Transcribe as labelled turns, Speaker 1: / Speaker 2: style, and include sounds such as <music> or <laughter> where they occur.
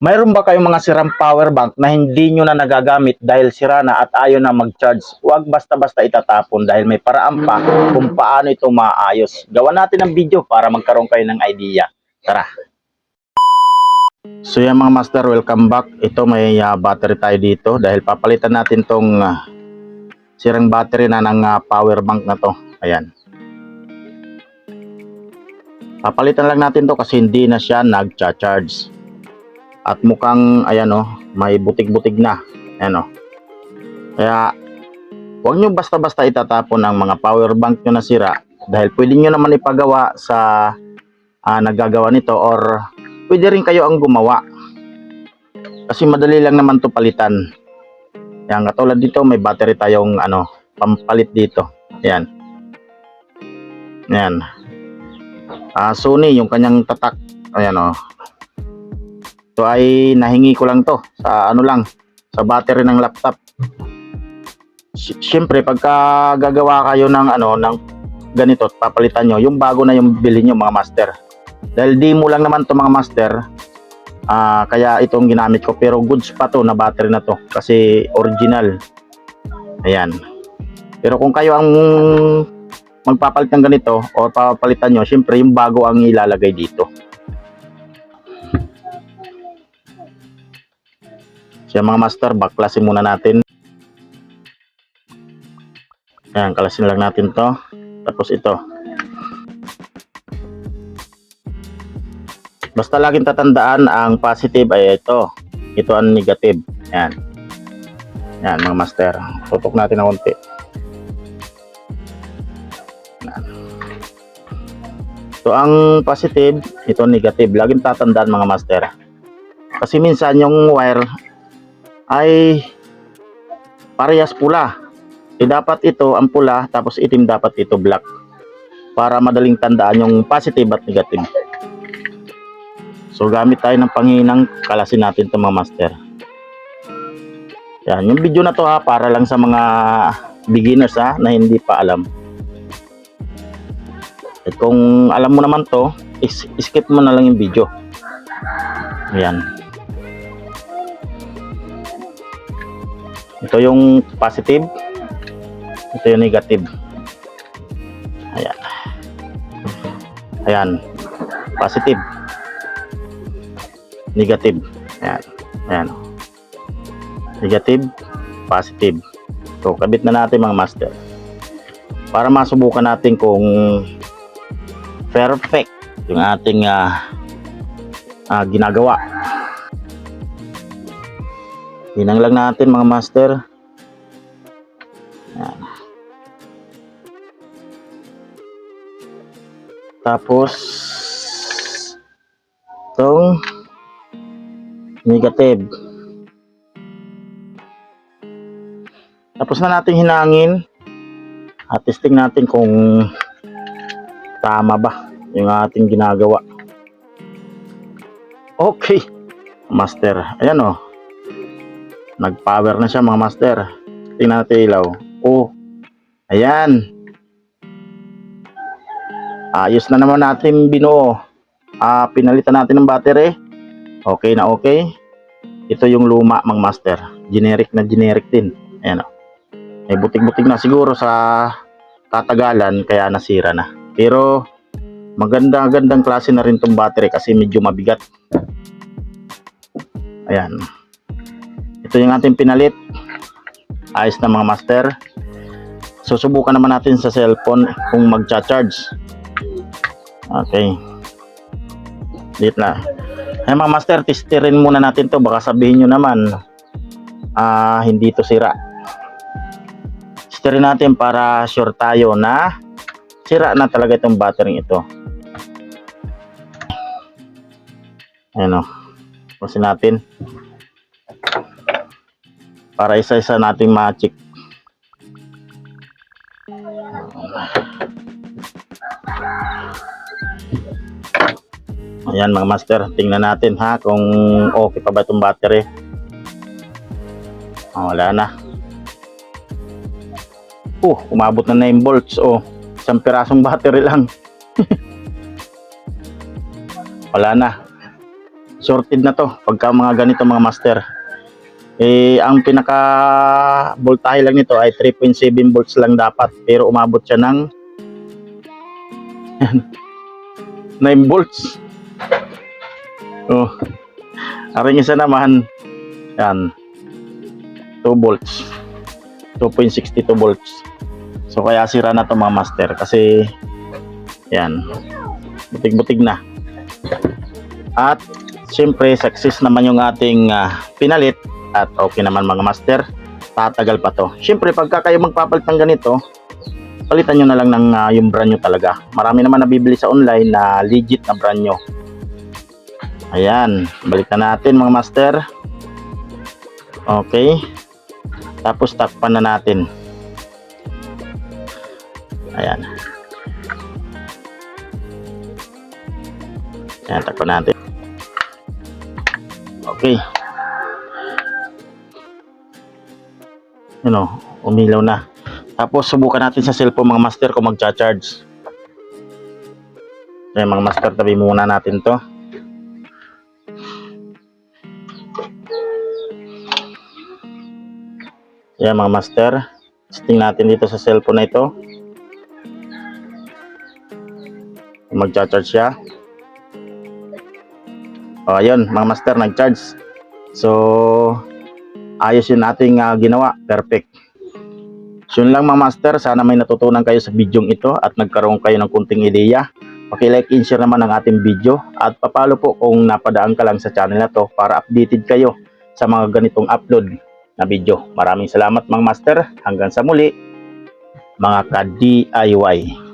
Speaker 1: Mayroon ba kayong mga sirang power bank na hindi nyo na nagagamit dahil sira na at ayaw na mag-charge? Huwag basta-basta itatapon dahil may paraan pa kung paano ito maayos. Gawa natin ng video para magkaroon kayo ng idea. Tara! So yan mga master, welcome back. Ito may ah, battery tayo dito dahil papalitan natin tong ah, sirang battery na ng ah, power bank na to. Ayan. Papalitan lang natin to kasi hindi na siya nag-charge. At mukhang ayan oh, may butig-butig na. Ayan oh. Kaya huwag nyo basta-basta itatapon ang mga power bank nyo na sira dahil pwede nyo naman ipagawa sa ah, naggagawa nito or pwede rin kayo ang gumawa. Kasi madali lang naman to palitan. Yan, katulad dito may battery tayong ano, pampalit dito. Ayan. Ayan. Ah, Sony yung kanyang tatak. Ayan oh. Ito ay nahingi ko lang to sa ano lang, sa battery ng laptop. Si- Siyempre, pagka gagawa kayo ng ano, ng ganito, papalitan nyo, yung bago na yung bilhin nyo mga master. Dahil di mo lang naman to mga master, ah kaya itong ginamit ko. Pero goods pa to na battery na to, kasi original. Ayan. Pero kung kayo ang magpapalit ng ganito o papalitan nyo, siyempre yung bago ang ilalagay dito. Siya mga master, baklasin muna natin. Ayan, kalasin lang natin to. Tapos ito. Basta laging tatandaan ang positive ay ito. Ito ang negative. Ayan. Ayan mga master. Tutok natin ng konti. Ito ang positive, ito negative. Laging tatandaan mga master. Kasi minsan yung wire ay parehas pula. Eh dapat ito ang pula tapos itim dapat ito black para madaling tandaan yung positive at negative. So gamit tayo ng panghinang kalasin natin ito mga master. Yan, yung video na to ha para lang sa mga beginners ha na hindi pa alam. At kung alam mo naman to, is- skip mo na lang yung video. Ayan. Ito yung positive. Ito yung negative. Ayan. Ayan. Positive. Negative. Ayan. Ayan. Negative. Positive. So, kabit na natin mga master. Para masubukan natin kung perfect yung ating ah, ah, ginagawa. Hinang lang natin mga master. Yan. Tapos itong negative. Tapos na natin hinangin. At testing natin kung tama ba yung ating ginagawa. Okay. Master. Ayan oh nag-power na siya mga master. Tingnan natin ilaw. Oh, ayan. Ayos na naman natin binuo. Ah, pinalitan natin ng battery. Okay na okay. Ito yung luma mga master. Generic na generic din. Ayan oh. May butig-butig na siguro sa katagalan kaya nasira na. Pero maganda-gandang klase na rin tong battery kasi medyo mabigat. Ayan. Ito yung ating pinalit. Ayos na mga master. Susubukan naman natin sa cellphone kung magcha-charge. Okay. Dito na. Ay mga master, testirin muna natin to. Baka sabihin nyo naman, ah hindi to sira. Testirin natin para sure tayo na sira na talaga itong battery ito. Ayan o. Pasin natin para isa-isa nating ma-check. Ayan mga master, tingnan natin ha kung okay pa ba itong battery. Oh, wala na. Oh, umabot na 9 volts. Oh, isang pirasong battery lang. <laughs> wala na. sorted na to pagka mga ganito mga master. Eh, ang pinaka voltahe lang nito ay 3.7 volts lang dapat pero umabot siya ng <laughs> 9 volts. Oh. Aring isa naman yan 2 volts. 2.62 volts. So kaya sira na to mga master kasi yan butig-butig na. At siyempre success naman yung ating ah, pinalit at okay naman mga master. Tatagal pa to. Siyempre pagka kayo magpapalit ng ganito, palitan nyo na lang ng ah, yung brand nyo talaga. Marami naman nabibili sa online na legit na brand nyo. Ayan, balikan natin mga master. Okay. Tapos takpan na natin. Ayan. Ayan, takpan natin. Okay. Ano, umilaw na. Tapos subukan natin sa cellphone mga master kung magcha-charge. Ayan mga master, tabi muna natin to. Ayan mga master. Testing natin dito sa cellphone na ito. Magcha-charge siya. O ayun mga master, nag-charge. So, ayos yun ating ah, ginawa. Perfect. So yun lang mga master, sana may natutunan kayo sa video ito at nagkaroon kayo ng kunting ideya. Paki-like and share naman ang ating video at papalo po kung napadaan ka lang sa channel na to para updated kayo sa mga ganitong upload na video. Maraming salamat mga master. Hanggang sa muli, mga ka-DIY.